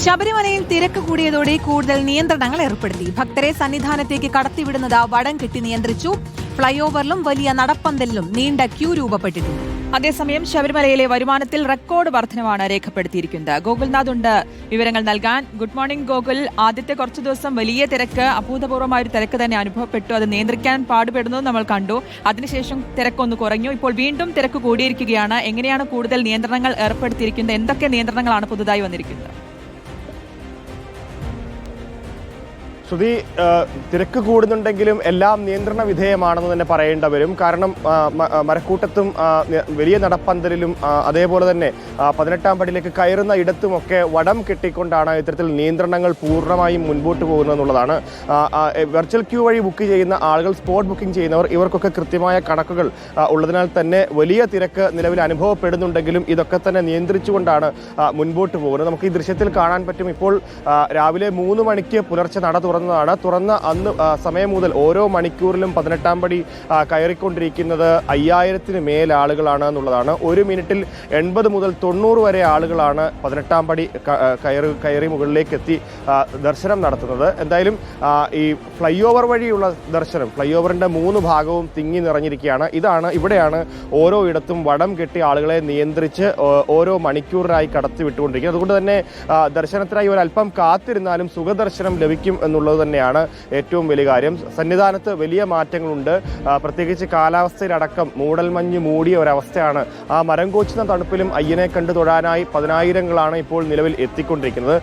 ശബരിമലയിൽ തിരക്ക് കൂടിയതോടെ കൂടുതൽ നിയന്ത്രണങ്ങൾ ഏർപ്പെടുത്തി. ഭക്തരെ സന്നിധാനത്തേക്ക് കടത്തിവിടുന്നത് വടം കെട്ടി നിയന്ത്രിച്ചു. ഫ്ളൈ ഓവറിലും വലിയ നടപ്പന്തലിലും നീണ്ട ക്യൂ രൂപപ്പെട്ടിട്ടുണ്ട്. അതേസമയം ശബരിമലയിലെ വരുമാനത്തിൽ റെക്കോർഡ് വർധനമാണ് രേഖപ്പെടുത്തിയിരിക്കുന്നത്. ഗോകുൽനാഥ് ഉണ്ട് വിവരങ്ങൾ നൽകാൻ. Good morning Gokul. ആദ്യത്തെ കുറച്ച് ദിവസം വലിയ തിരക്ക്. അഭൂതപൂർവമായ ഒരു തിരക്ക് തന്നെ അനുഭവപ്പെട്ടു. അത് നിയന്ത്രിക്കാൻ പാടുപെടുന്നത് നമ്മൾ കണ്ടു. അതിനുശേഷം തിരക്കൊന്ന് കുറഞ്ഞു. ഇപ്പോൾ വീണ്ടും തിരക്ക് കൂടിയിരിക്കുകയാണ്. എങ്ങനെയാണ് കൂടുതൽ നിയന്ത്രണങ്ങൾ ഏർപ്പെടുത്തിയിരിക്കുന്നത്? എന്തൊക്കെ നിയന്ത്രണങ്ങളാണ് പുതുതായി വന്നിരിക്കുന്നത്? ശ്രുതി തിരക്ക് കൂടുന്നുണ്ടെങ്കിലും എല്ലാം നിയന്ത്രണ വിധേയമാണെന്ന് തന്നെ പറയേണ്ട വരും കാരണം മരക്കൂട്ടത്തും വലിയ നടപ്പന്തലിലും അതേപോലെ തന്നെ പതിനെട്ടാം പടിയിലേക്ക് കയറുന്ന ഇടത്തുമൊക്കെ വടം കെട്ടിക്കൊണ്ടാണ് ഇത്തരത്തിൽ നിയന്ത്രണങ്ങൾ പൂർണമായും മുൻപോട്ട് പോകുന്നത് എന്നുള്ളതാണ് ആ, ആ, എ, വെർച്വൽ ക്യൂ വഴി ബുക്ക് ചെയ്യുന്ന ആളുകൾ സ്പോട്ട് ബുക്കിംഗ് ചെയ്യുന്നവർ ഇവർക്കൊക്കെ കൃത്യമായ കണക്കുകൾ ഉള്ളതിനാൽ തന്നെ വലിയ തിരക്ക് നിലവിൽ അനുഭവപ്പെടുന്നുണ്ടെങ്കിലും ഇതൊക്കെ തന്നെ നിയന്ത്രിച്ചുകൊണ്ടാണ് മുൻപോട്ട് പോകുന്നത്. നമുക്ക് ഈ ദൃശ്യത്തിൽ കാണാൻ പറ്റും. ഇപ്പോൾ രാവിലെ മൂന്ന് മണിക്ക് പുലർച്ചെ നട തുറന്നതാണ് തുറന്ന അന്ന് സമയം മുതൽ ഓരോ മണിക്കൂറിലും പതിനെട്ടാം പടി കയറിക്കൊണ്ടിരിക്കുന്നത് അയ്യായിരത്തിന് മേൽ ആളുകളാണ് എന്നുള്ളതാണ്. ഒരു മിനിറ്റിൽ എൺപത് മുതൽ തൊണ്ണൂറ് വരെ ആളുകളാണ് പതിനെട്ടാം പടി കയറി കയറി മുകളിലേക്ക് എത്തി ദർശനം നടത്തുന്നത്. എന്തായാലും ഈ ഫ്ലൈ ഓവർ വഴിയുള്ള ദർശനം ഫ്ലൈ ഓവറിന്റെ മൂന്ന് ഭാഗവും തിങ്ങി നിറഞ്ഞിരിക്കുകയാണ്. ഇതാണ് ഇവിടെയാണ് ഓരോ ഇടത്തും വടം കെട്ടി ആളുകളെ നിയന്ത്രിച്ച് ഓരോ മണിക്കൂറിനായി കടത്തി വിട്ടുകൊണ്ടിരിക്കുന്നത് അതുകൊണ്ട് തന്നെ ദർശനത്തിനായി ഒരല്പം കാത്തിരുന്നാലും സുഖദർശനം ലഭിക്കും എന്നുള്ളത് തന്നെയാണ് ഏറ്റവും വലിയ കാര്യം. സന്നിധാനത്ത് വലിയ മാറ്റങ്ങളുണ്ട്. പ്രത്യേകിച്ച് കാലാവസ്ഥയിലടക്കം മൂടൽമഞ്ഞ് മൂടിയ ഒരവസ്ഥയാണ്. ആ മരം കോച്ചുന്ന തണുപ്പിലും അയ്യനെ കണ്ടു തൊഴാനായി പതിനായിരങ്ങളാണ് ഇപ്പോൾ നിലവിൽ എത്തിക്കൊണ്ടിരിക്കുന്നത്.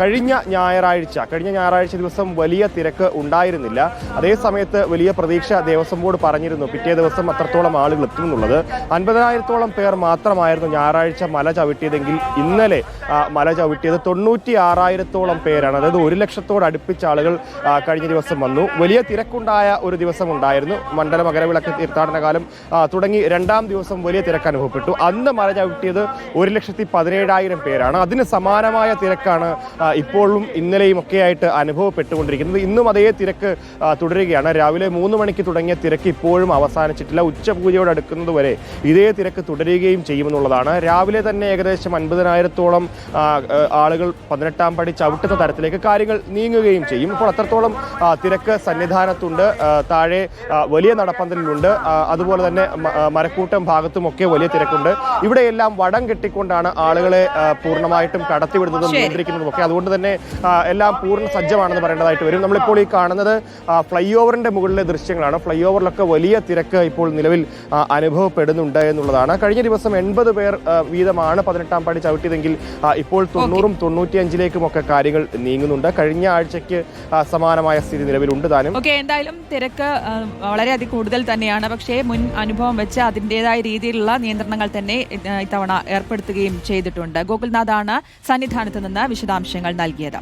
കഴിഞ്ഞ ഞായറാഴ്ച കഴിഞ്ഞ ഞായറാഴ്ച ദിവസം വലിയ തിരക്ക് ഉണ്ടായിരുന്നില്ല. അതേ സമയത്ത് വലിയ പ്രതീക്ഷ ദേവസ്വം ബോർഡ് പറഞ്ഞിരുന്നു. പിറ്റേ ദിവസം അത്രത്തോളം ആളുകൾ എത്തുമെന്നുള്ളത് അൻപതിനായിരത്തോളം പേർ മാത്രമായിരുന്നു ഞായറാഴ്ച മല ചവിട്ടിയതെങ്കിൽ ഇന്നലെ മല ചവിട്ടിയത് തൊണ്ണൂറ്റി ആറായിരത്തോളം പേരാണ്. അതായത് ഒരു ലക്ഷത്തോട് അടുപ്പിച്ച ആളുകൾ ആ, കഴിഞ്ഞ ദിവസം വന്നു. വലിയ തിരക്കുണ്ടായ ഒരു ദിവസം ഉണ്ടായിരുന്നു മണ്ഡല മകരവിളക്ക് തീർത്ഥാടന കാലം തുടങ്ങി രണ്ടാം ദിവസം വലിയ തിരക്ക് അനുഭവപ്പെട്ടു. അന്ന് മല ചവിട്ടിയത് ഒരു ലക്ഷത്തി പതിനേഴായിരം പേരാണ്. അതിന് സമാനമായ തിരക്കാണ് ഇപ്പോഴും ഇന്നലെയും ഒക്കെ ആയിട്ട് അനുഭവപ്പെട്ടുകൊണ്ടിരിക്കുന്നത്. ഇന്നും അതേ തിരക്ക് തുടരുകയാണ്. രാവിലെ മൂന്ന് മണിക്ക് തുടങ്ങിയ തിരക്ക് ഇപ്പോഴും അവസാനിച്ചിട്ടില്ല. ഉച്ചപൂജയോട് അടുക്കുന്നത് വരെ ഇതേ തിരക്ക് തുടരുകയും ചെയ്യുമെന്നുള്ളതാണ്. രാവിലെ തന്നെ ഏകദേശം അൻപതിനായിരത്തോളം ആളുകൾ പതിനെട്ടാം പടി ചവിട്ടുന്ന തരത്തിലേക്ക് കാര്യങ്ങൾ നീങ്ങുകയും ചെയ്യും. ഇപ്പോൾ അത്രത്തോളം തിരക്ക് സന്നിധാനത്തുണ്ട്. താഴെ വലിയ നടപ്പന്തലിലുണ്ട്. അതുപോലെ തന്നെ മരക്കൂട്ടം ഭാഗത്തുമൊക്കെ വലിയ തിരക്കുണ്ട്. ഇവിടെയെല്ലാം വടം കെട്ടിക്കൊണ്ടാണ് ആളുകളെ പൂർണമായിട്ടും കടത്തിവിടുന്നതും. നിയന്ത്രിക്കുന്നതും ഒക്കെ. അതുകൊണ്ട് തന്നെ എല്ലാം പൂർണ സജ്ജമാണെന്ന് പറയേണ്ടതായിട്ട് വരും. നമ്മളിപ്പോൾ ഈ കാണുന്നത് ഫ്ലൈ ഓവറിന്റെ മുകളിലെ ദൃശ്യങ്ങളാണ്. ഫ്ലൈ ഓവറിലൊക്കെ വലിയ തിരക്ക് ഇപ്പോൾ നിലവിൽ അനുഭവപ്പെടുന്നുണ്ട് എന്നുള്ളതാണ്. കഴിഞ്ഞ ദിവസം എൺപത് പേർ വീതമാണ് പതിനെട്ടാം പടി ചവിട്ടിയതെങ്കിൽ ഇപ്പോൾ തൊണ്ണൂറും തൊണ്ണൂറ്റിയഞ്ചിലേക്കും ഒക്കെ കാര്യങ്ങൾ നീങ്ങുന്നുണ്ട്. കഴിഞ്ഞ ആഴ്ചയ്ക്ക് സമാനമായ സ്ഥിതി നിലവിലുണ്ട് താനും. ഓക്കെ എന്തായാലും തിരക്ക് വളരെ വളരെയധികം കൂടുതൽ തന്നെയാണ്. പക്ഷേ മുൻ അനുഭവം വെച്ച് അതിന്റെതായ രീതിയിലുള്ള നിയന്ത്രണങ്ങൾ തന്നെ ഇത് ഇത്തവണ ഏർപ്പെടുത്തുകയും ചെയ്തിട്ടുണ്ട്. ഗോകുൽനാഥാണ് സന്നിധാനത്ത് നിന്ന് വിശദാംശങ്ങൾ നൽകിയത്.